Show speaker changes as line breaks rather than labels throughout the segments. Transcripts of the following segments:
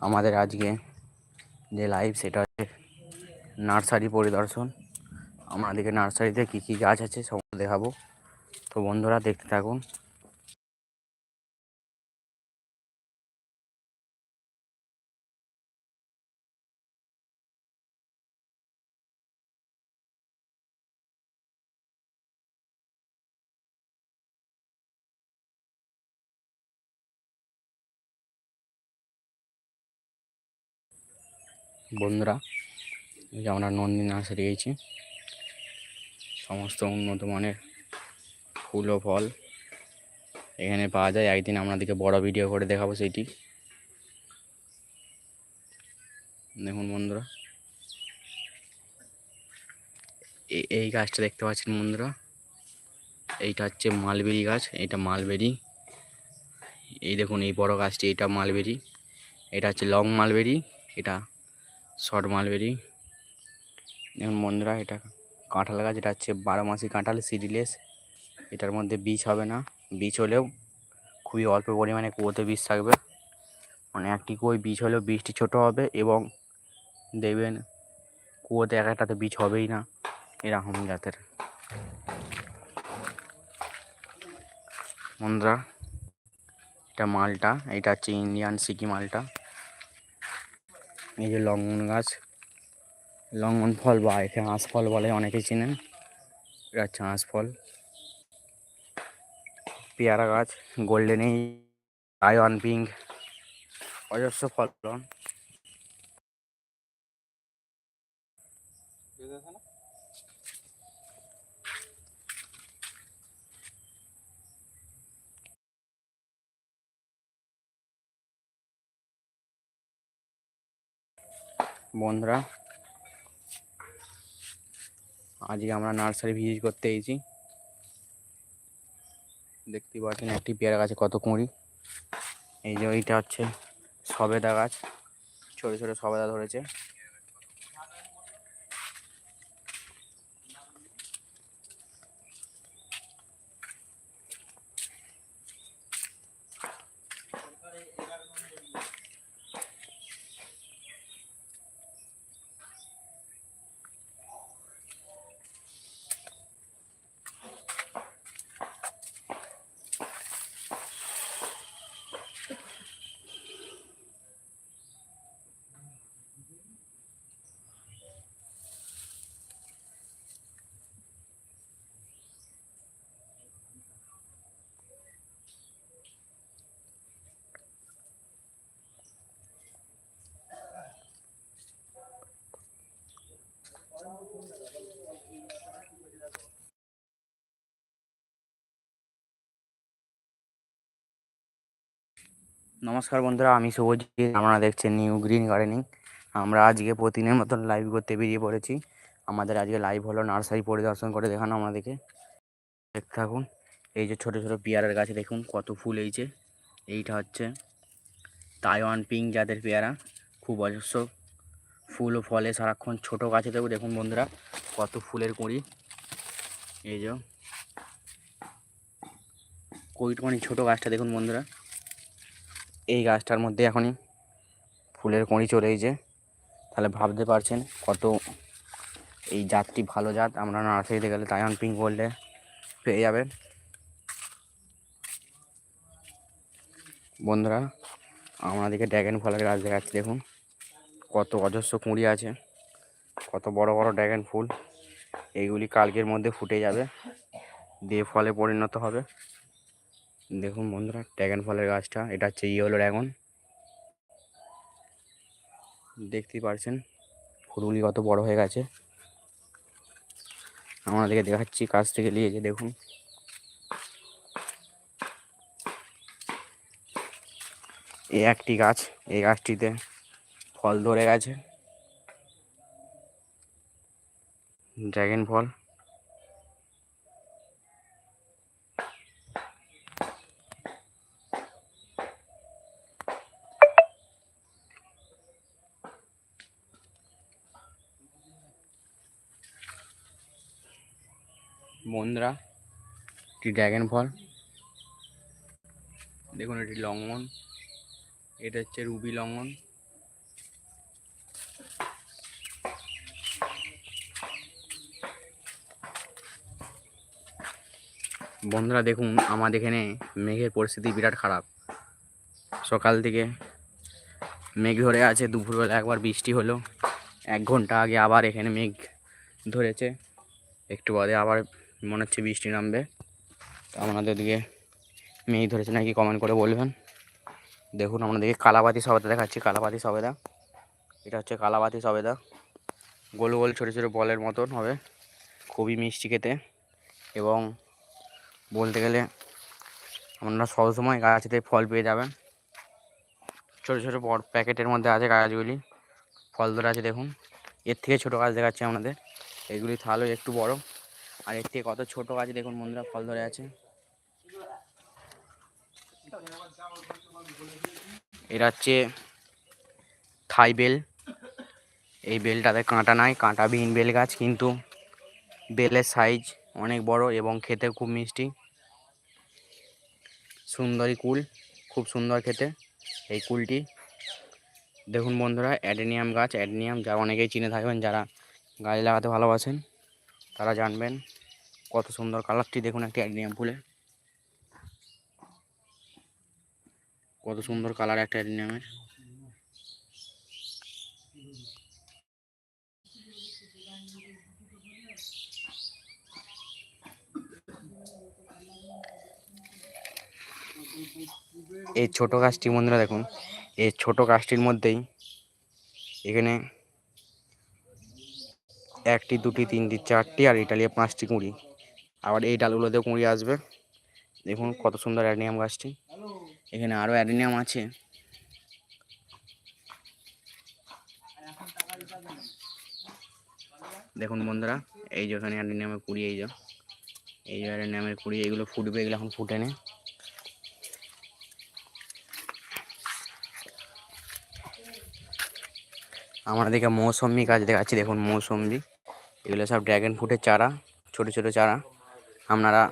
আমাদের আজকে যে লাইভ সেটা হচ্ছে নার্সারি পরিদর্শন। আমাদেরকে নার্সারিতে কী কী গাছ আছে সব দেখাবো। তো বন্ধুরা দেখতে থাকুন। বন্ধুরা, এই যে আমরা নন্দী নার্সারি গেছি। সমস্ত উন্নত মানের ফুল ও ফল এখানে পাওয়া যায়। একদিন আপনাদেরকে বড় ভিডিও করে দেখাবো সেইটি। দেখুন বন্ধুরা এই গাছটা দেখতে পাচ্ছেন বন্ধুরা, এইটা হচ্ছে মালবেরি গাছ, এইটা মালবেরি। এই দেখুন, এই বড় গাছটি, এটা মালবেরি, এটা হচ্ছে লং মালবেরি, এটা শর্ট মালবেরি। দেখুন বন্ধুরা এটা কাঁঠাল গাছ, এটা হচ্ছে বারো মাসি কাঁঠাল সিডিলেস এটার মধ্যে বীজ হবে না। বীজ হলেও খুবই অল্প পরিমাণে কুয়োতে বীজ থাকবে। মানে একটি কুয়োয় বীজ হলেও বীজটি ছোট হবে এবং দেখবেন কুয়োতে এক একটাতে বীজ হবেই না এরকম জাতের। বন্ধুরা এটা মালটা, এটা হচ্ছে ইন্ডিয়ান সিকি মালটা। এই যে লঙ্গন গাছ। লঙ্গন ফল বা একে আঁশ ফল বলে অনেকে চিনেন। এটা হচ্ছে ফল। পেয়ারা গাছ, গোল্ডেন আয়ন পিঙ্ক, অজস্র ফলন। বন্ধুরা, আজকে আমরা নার্সারি ভিজিট করতে এসেছি। দেখতে পাচ্ছেন একটি পেয়ারা গাছে কত কুঁড়ি। এই যে ওইটা হচ্ছে সবেদা গাছ, ছোটো ছোটো সবেদা ধরেছে। নমস্কার বন্ধুরা, আমি শুভজিৎ। আপনারা দেখছেন নিউ গ্রিন গার্ডেনিং আমরা আজকে প্রতিদিনের মতন লাইভ করতে বেরিয়ে পড়েছি। আমাদের আজকে লাইভ হলো নার্সারি পরিদর্শন করে দেখানো আমাদেরকে। দেখতে থাকুন, এই যে ছোট ছোট পেয়ারার গাছে দেখুন কত ফুল এইছে এইটা হচ্ছে তাইওয়ান পিঙ্ক জাতের পেয়ারা, খুব অজস্র ফুল ও ফলে সারাক্ষণ ছোট গাছেতেও দেখুন বন্ধুরা কত ফুলের কুঁড়ি। এই যে কইটুখানি ছোট গাছটা দেখুন বন্ধুরা। এই গাছটার মধ্যে এখনই ফুলের কুঁড়ি চলে তাহলে ভাবতে পারছেন কত এই জাতটি ভালো জাত। আমরা নার্সারিতে গেলে তাই তাইওয়ান পিঙ্ক বললে পেয়ে যাবেন। বন্ধুরা, আমাদেরকে ড্র্যাগন ফলের গাছ দেখাচ্ছি, দেখুন। কত অজস্র কুঁড়ি আছে, কত বড় বড় ড্র্যাগন ফুল। এইগুলি কালকের মধ্যে ফুটে যাবে, দিয়ে ফলে পরিণত হবে। দেখুন বন্ধুরা ড্র্যাগন ফলের গাছটা, এটা হচ্ছে ইয়েলো ড্রাগন দেখতেই পারছেন ফুলগুলি কত বড় হয়ে গেছে। আমাদেরকে দেখাচ্ছি কাছ থেকে নিয়ে যে দেখুন। এই একটি গাছ, এই গাছটিতে ফল ধরে গেছে। ড্রাগন ফল। মন্দ্রা। এটি ড্র্যাগন ফল দেখুন এটি লঙ্গন। এটা হচ্ছে রুবি লঙ্গন। বন্ধুরা দেখুন আমাদের এখানে মেঘের পরিস্থিতি বিরাট খারাপ। সকাল থেকে মেঘ ধরে আছে দুপুরবেলা একবার বৃষ্টি হলো। এক ঘণ্টা আগে আবার এখানে মেঘ ধরেছে। একটু বাদে আবার মনে হচ্ছে বৃষ্টি নামবে। আপনাদের দিকে মেঘ ধরেছে নাকি কমেন্ট করে বলবেন। দেখুন আপনাদেরকে কালাপাতি সবেদা দেখাচ্ছি কালাপাতি সবেদা। এটা হচ্ছে কালাপাতি সবেদা। গোল গোল ছোটো ছোটো বলের মতন হবে। খুবই মিষ্টি খেতে। এবং বলতে গেলে আপনারা সবসময় গাছতে ফল পেয়ে যাবেন। ছোটো ছোটো বড় প্যাকেটের মধ্যে আছে গাছগুলি। ফল ধরে আছে দেখুন। এর থেকে ছোটো গাছ দেখাচ্ছে আপনাদের। এগুলি তাহলে একটু বড়। আর এর থেকে কত ছোটো গাছ দেখুন বন্ধুরা, ফল ধরে আছে। এটা হচ্ছে থাই বেল। এই বেলটাতে কাঁটা নাই কাঁটা কাঁটাবিহীন বেল গাছ, কিন্তু বেলের সাইজ অনেক বড় এবং খেতে খুব মিষ্টি। সুন্দরী কুল, খুব সুন্দর খেতে এই কুলটি। দেখুন বন্ধুরা, অ্যাডেনিয়াম গাছ, অ্যাডেনিয়াম যা অনেকেই চিনে থাকবেন, যারা গাছ লাগাতে ভালোবাসেন। তারা জানবেন কত সুন্দর কালারটি দেখুন একটি অ্যাডেনিয়াম ফুলে। কত সুন্দর কালার একটা অ্যাডেনিয়ামের এই ছোট গাছটি বন্ধুরা দেখুন, এই ছোট গাছটির মধ্যেই এখানে একটি, দুটি, তিনটি, চারটি আর ইটালিয়া পাঁচটি কুঁড়ি। আবার এই ডালগুলোতেও কুঁড়ি আসবে। দেখুন কত সুন্দর অ্যাডেনিয়াম গাছটি। এখানে আরও অ্যাডেনিয়াম আছে। দেখুন বন্ধুরা, এই যে ওখানে অ্যাডেনিয়ামের কুড়ি, এই যে। এই যে অ্যাডেনিয়ামের কুড়ি, এগুলো ফুটবে, এগুলো এখন ফুটে নে। আমরা দিকে মৌসম্বি গাছ দেখাচ্ছি, দেখুন মৌসম্বি। এগুলো সব ড্র্যাগন ফ্রুটের চারা, ছোট ছোট চারা। আপনারা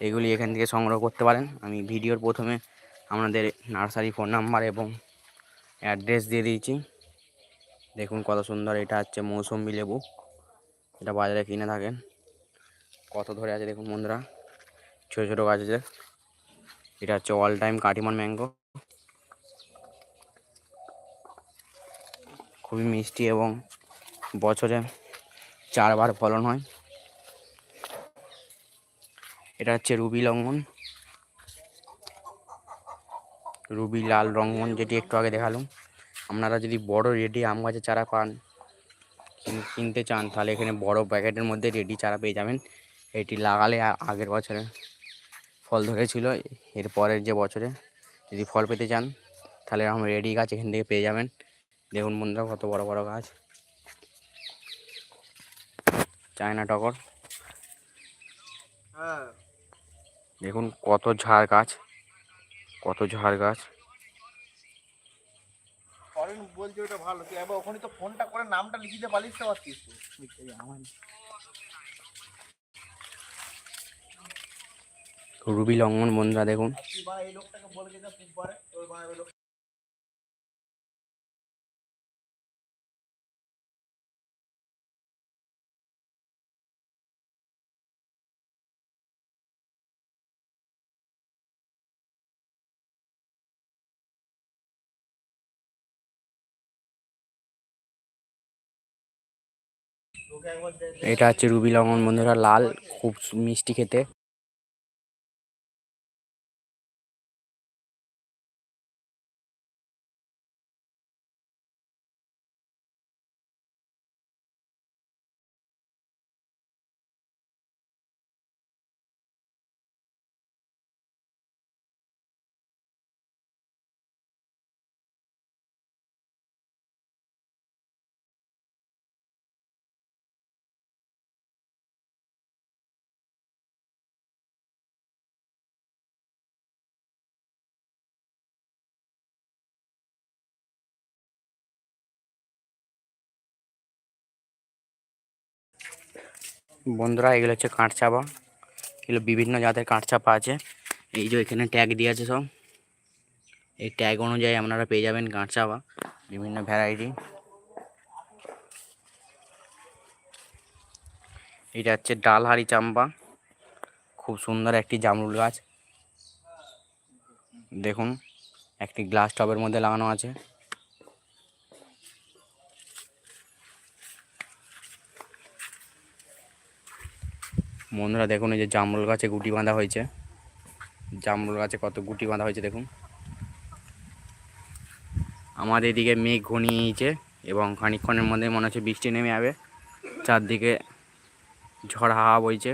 এগুলি এখান থেকে সংগ্রহ করতে পারেন। আমি ভিডিওর প্রথমে আপনাদের নার্সারি ফোন নাম্বার এবং অ্যাড্রেস দিয়ে দিয়েছি। দেখুন কত সুন্দর এটা হচ্ছে মৌসম্বি লেবু। এটা বাজারে কিনে থাকেন। কত ধরে আছে দেখুন বন্ধুরা। ছোটো ছোটো গাছ আছে। এটা হচ্ছে অল টাইম কাটিমন ম্যাঙ্গো খুবই মিষ্টি এবং বছরে চারবার ফলন হয়। এটা হচ্ছে রুবি লঙ্ঘন রুবি লাল রঙ্গন যেটি একটু আগে দেখালাম। আপনারা যদি বড় রেডি আম গাছের চারা পান, কিন- কিনতে চান, তাহলে এখানে বড় প্যাকেটের মধ্যে রেডি চারা পেয়ে যাবেন। এটি লাগালে আগের বছরে ফল ধরেছিল, এর পরের যে বছরে যদি ফল পেতে চান, তাহলে এরকম রেডি গাছ এখান থেকে পেয়ে যাবেন। দেখুন বন্ধুরা কত বড় বড় গাছ। চায়না টগর।
হ্যাঁ।
দেখুন কত ঝাড় গাছ কত ঝাড় গাছ।
বলছে ওটা ভালো। তুই ওখানে তো ফোনটা করে নামটা লিখে দিতে পারিস তো পারতিস
রুবি লঙ্ঘন বন্ধুরা দেখুন। এটা হচ্ছে রুবি লবণ বন্ধুরা লাল খুব মিষ্টি খেতে। বন্ধুরা, এগুলো হচ্ছে কাঠ চাপা এগুলো বিভিন্ন জাতের কাঠ চাপা আছে। এই যে এখানে ট্যাগ দিয়ে আছে সব। এই ট্যাগ অনুযায়ী আপনারা পেয়ে যাবেন কাঠ চাপা বিভিন্ন ভ্যারাইটি। এটা হচ্ছে ডালহারি চাম্পা। খুব সুন্দর একটি জামরুল গাছ। দেখুন, একটি গ্লাস টবের মধ্যে লাগানো আছে। বন্ধুরা দেখুন এই যে জামরুল গাছে গুটি বাঁধা হয়েছে। জামরুল গাছে কত গুটি বাঁধা হয়েছে দেখুন। আমাদের এদিকে মেঘ ঘনিয়েছে এবং খানিকক্ষণের মধ্যে মনে হচ্ছে বৃষ্টি নেমে যাবে। চারদিকে ঝড় হাওয়া বইছে।